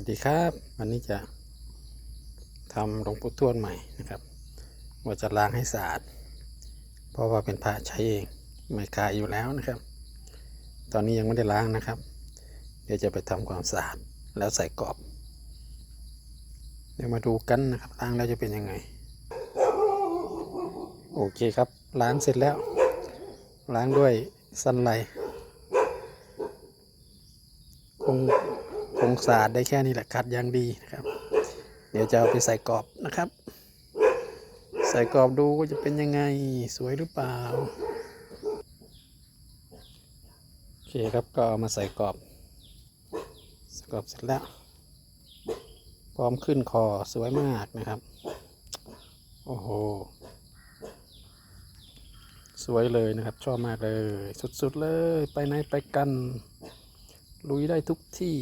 วัสดีครับวันนี้จะทำหลวงปู่ทวดใหม่นะครับว่าจะล้างให้สะอาด เพราะว่าเป็นพระใช้เองไม่ขายอยู่แล้วนะครับ ตอนนี้ยังไม่ได้ล้างนะครับ เดี๋ยวจะไปทำความสะอาดแล้วใส่กรอบ เดี๋ยวมาดูกันนะครับล้างแล้วจะเป็นยังไง โอเคครับล้างเสร็จแล้ว ล้างด้วยซันไลคง คงสะอาดได้แค่นี้แหละคัดอย่างดีนะครับ เดี๋ยวจะเอาไปใส่กรอบนะครับ ใส่กรอบดูว่าจะเป็นยังไงสวยหรือเปล่าโอเคครับก็เอามาใส่กรอบใส่กรอบเสร็จแล้ว พร้อมขึ้นคอสวยมากนะครับ โอ้โหสวยเลยนะครับ ชอบมากเลย สุดๆเลย ไปไหนไปกัน ลุยได้ทุกที่